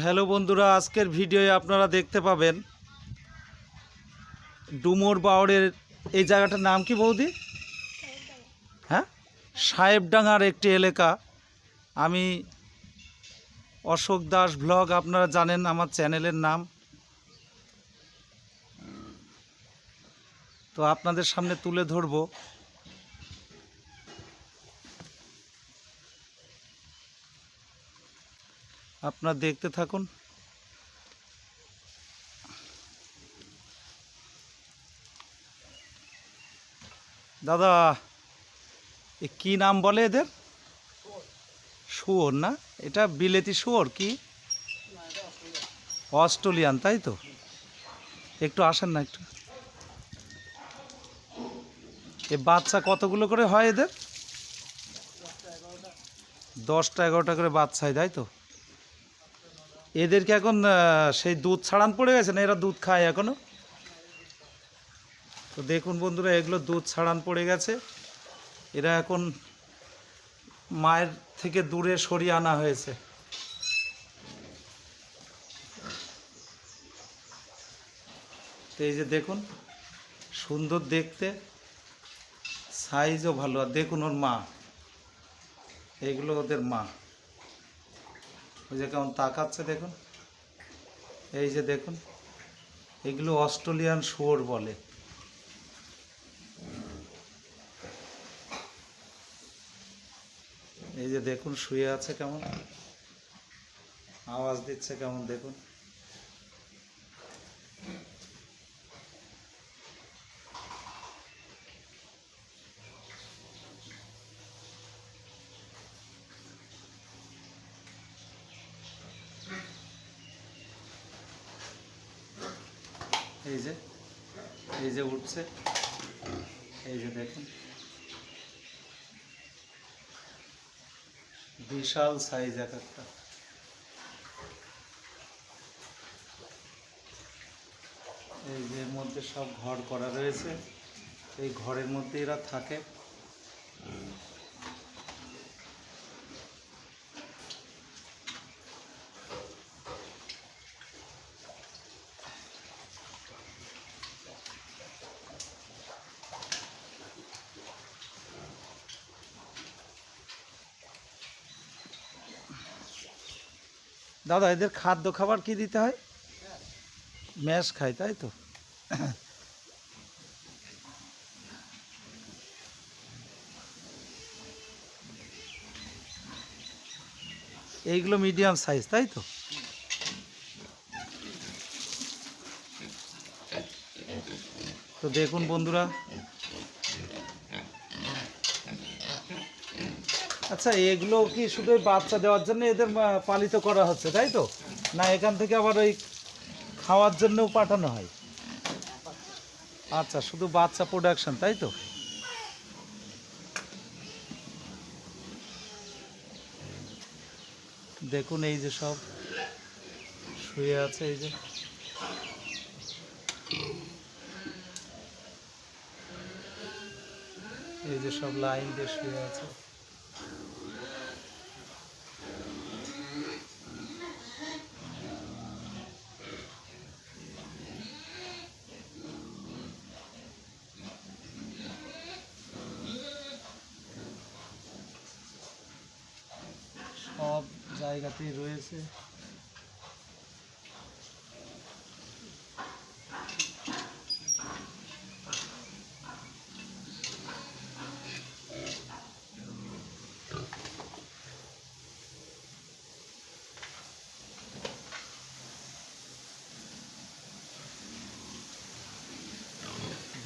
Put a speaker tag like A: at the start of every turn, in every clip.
A: Hello বন্ধুরা, আজকের ভিডিওয়ে আপনারা দেখতে পাবেন ডুমুর বাওড়ের এই জায়গাটার নাম কি বৌদি? হ্যাঁ? সাহেবডাঙ্গার একটি এলাকা। আমি অশোক দাস ব্লগ, আপনারা জানেন আমার চ্যানেলের নাম। তো আপনাদের সামনে তুলে ধরবো। আপনারা দেখতে থাকুন। দাদা, এ কি নাম বলে এদের? শুয়োর না? এটা বিলেতি শুয়োর কি? অস্ট্রেলিয়ান, তাই তো? একটু আসেন না একটু। এ বাচ্চা কতগুলো করে হয় এদের? দশটা এগারোটা করে বাচ্চা হয় তাই তো? এদেরকে এখন সেই দুধ ছাড়ান পড়ে গেছে না এরা দুধ খায় এখনও? তো দেখুন বন্ধুরা, এগুলো দুধ ছাড়ান পড়ে গেছে। এরা এখন মায়ের থেকে দূরে সরিয়ে আনা হয়েছে। তো এই যে দেখুন, সুন্দর দেখতে সাইজও ভালো। আর দেখুন ওর মা, এগুলো ওদের মা। ওই যে কেমন তাকাচ্ছে দেখুন। এই যে দেখুন, এগুলো অস্ট্রেলিয়ান শুয়োর বলে। এই যে দেখুন, শুয়ে আছে কেমন। আওয়াজ দিচ্ছে কেমন, দেখুন। এই যে এই যে উঠছে। এই যে দেখুন। বিশাল সাইজ এক একটা। এই যে মধ্যে সব ঘর করা রয়েছে। এই ঘরের মধ্যে এরা থাকে। দাদা, এদের খাদ্য খাবার কি দিতে হয়? ম্যাশ খায়, তাই তো? এইগুলো মিডিয়াম সাইজ, তাই তো? তো দেখুন বন্ধুরা আচ্ছা এগুলো কি শুধু বাচ্চা দেওয়ার জন্য এদের পালিত করা হচ্ছে, তাই তো? না, এখান থেকে আবার ওই খাওয়ার জন্যও পাঠানো হয়? আচ্ছা শুধু বাচ্চা প্রোডাকশন তাই তো? দেখুন এই যে সব, শুয়ে আছে এই যে। এই যে সব লাইন দিয়ে শুয়ে আছে সব জায়গাতেই রয়েছে।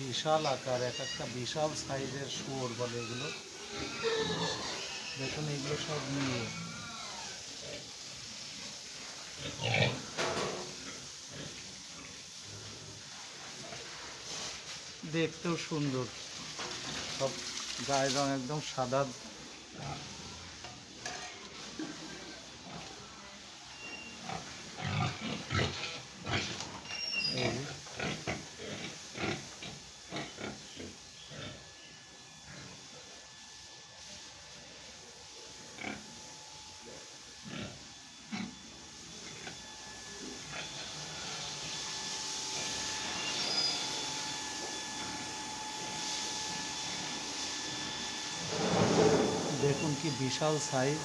A: বিশাল আকার, এক একটা বিশাল সাইজের শুয়োর বলে এগুলো। দেখুন, এগুলো সব নিয়ে। দেখতেও সুন্দর। সব গায়ের রং একদম সাদা। দেখুন কি বিশাল সাইজ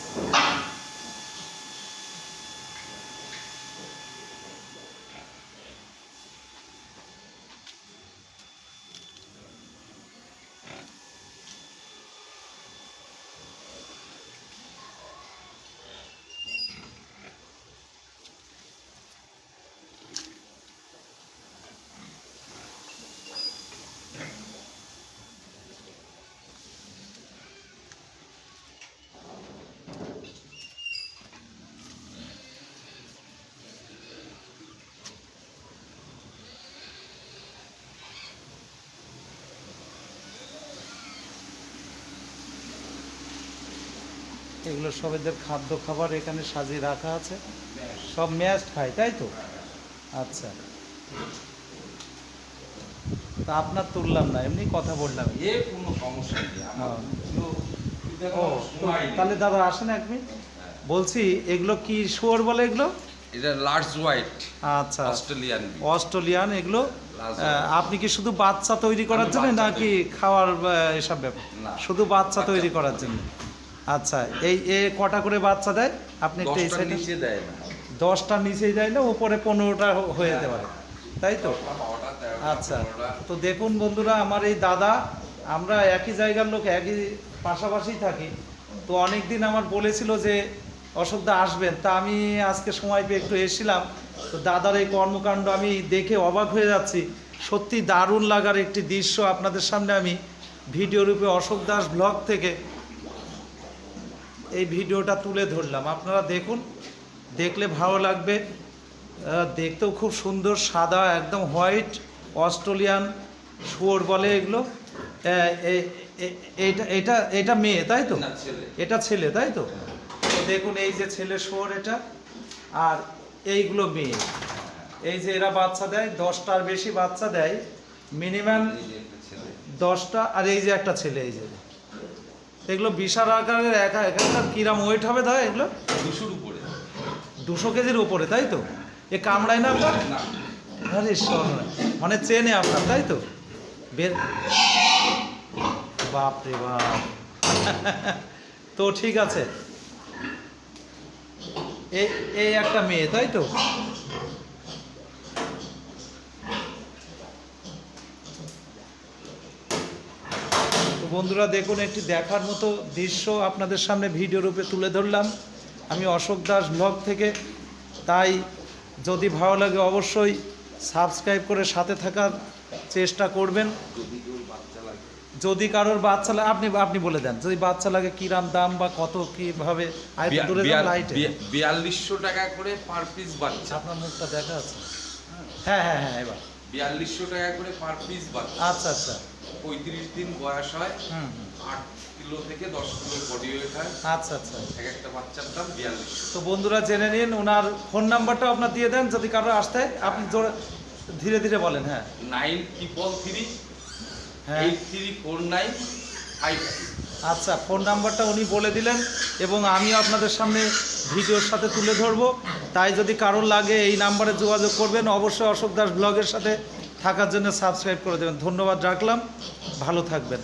A: এগুলো সব এদের খাদ্য খাবার এখানে সাজিয়ে রাখা আছে। সব ম্যাস্ট খায় তাই তো? আচ্ছা। তা আপনার তুললাম না এমনি কথা বললাম।
B: এ কোনো সমস্যা নেই আমার
A: হ্যাঁ। ও। তাহলে দাদা আসেন এক মিনিট। বলছি এগুলো কি শুয়োর বলে এগুলো?
B: এটা লার্জ হোয়াইট
A: আচ্ছা।
B: অস্ট্রেলিয়ান
A: অস্ট্রেলিয়ান এগুলো? আপনি কি শুধু বাচ্চা তৈরি করার জন্য নাকি খাওয়ার এসব ব্যাপার। শুধু বাচ্চা তৈরি। করার জন্য? আচ্ছা এই এ কটা করে বাচ্চা দেয়? আপনি একটু এই সাইডে
B: নিচে দেয় না।
A: দশটা নিচেই দেয় না উপরে পনেরোটা হয়ে যেতে পারে। তাই তো? আচ্ছা তো দেখুন বন্ধুরা আমার এই দাদা আমরা একই জায়গার লোক একই পাশাপাশি থাকি। তো অনেক দিন আমার বলেছিল যে অশোকদা আসবেন তা আমি আজকে সময় পেয়ে একটু এসেছিলাম। তো দাদার এই কর্মকাণ্ড আমি দেখে অবাক হয়ে যাচ্ছি। সত্যি দারুণ লাগার একটি দৃশ্য আপনাদের সামনে আমি ভিডিও রূপে অশোক দাস ব্লগ থেকে এই ভিডিওটা তুলে ধরলাম। আপনারা দেখুন দেখলে ভালো লাগবে। দেখতেও খুব সুন্দর সাদা একদম হোয়াইট অস্ট্রেলিয়ান শুয়োর বলে এগুলো। এটা এটা এটা মেয়ে তাই তো? এটা ছেলে তাই তো? দেখুন এই যে ছেলে শুয়োর এটা আর এইগুলো মেয়ে। এই যে এরা বাচ্চা দেয় দশটার বেশি বাচ্চা দেয় মিনিমাম। দশটা আর এই যে একটা ছেলে এই যে। এগুলো বিশাল আকারের একা এখানকার কিরাম ওয়েট হবে দাদা এগুলো?
B: দুশোর উপরে।
A: দুশো কেজির উপরে তাই তো? এ কামড়ায় না আপনার আরে। মানে চেনে আপনার তাই তো? বের বাপ রে বাপ। তো ঠিক আছে। এই একটা মেয়ে তাই তো? বন্ধুরা দেখুন একটি দেখার মতো দৃশ্য আপনাদের সামনে ভিডিও রূপে তুলে ধরলাম। আমি অশোক দাস ব্লগ থেকে তাই যদি ভালো লাগে অবশ্যই সাবস্ক্রাইব করে সাথে থাকার চেষ্টা করবেন।
B: যদি
A: কারোর বাচ্চা লাগে আপনি আপনি বলে দেন যদি বাচ্চা লাগে কিরাম দাম বা কত কীভাবে? দূরে লাইটে
B: বিয়াল্লিশশো টাকা করে পার পিস বাচ্চা।
A: আপনার মুখটা দেখা আছে। হ্যাঁ হ্যাঁ হ্যাঁ এবার।
B: বিয়াল্লিশশো টাকা করে পার পিস বাচ্চা।
A: আচ্ছা আচ্ছা।
B: পঁয়ত্রিশ দিন বয়স হয়। আট কিলো থেকে দশ কিলো বডি ওয়েট হয়।
A: আচ্ছা আচ্ছা।
B: এক একটা বাচ্চার দাম বিয়াল্লিশশো
A: তো বন্ধুরা জেনে নিন ওনার ফোন নাম্বারটা আপনার দিয়ে দেন যদি কারও আসতে আপনি জোরে ধীরে ধীরে বলেন হ্যাঁ।
B: নাইন ট্রিপল থ্রি
A: হ্যাঁ।
B: Eight three four nine five
A: আচ্ছা ফোন নাম্বারটা উনি বলে দিলেন এবং আমিও আপনাদের সামনে ভিডিওর সাথে তুলে ধরবো। তাই যদি কারোর লাগে এই নাম্বারে যোগাযোগ করবেন অবশ্যই অশোক দাস ব্লগের সাথে থাকার জন্য সাবস্ক্রাইব করে দেবেন। ধন্যবাদ রাখলাম। ভালো থাকবেন।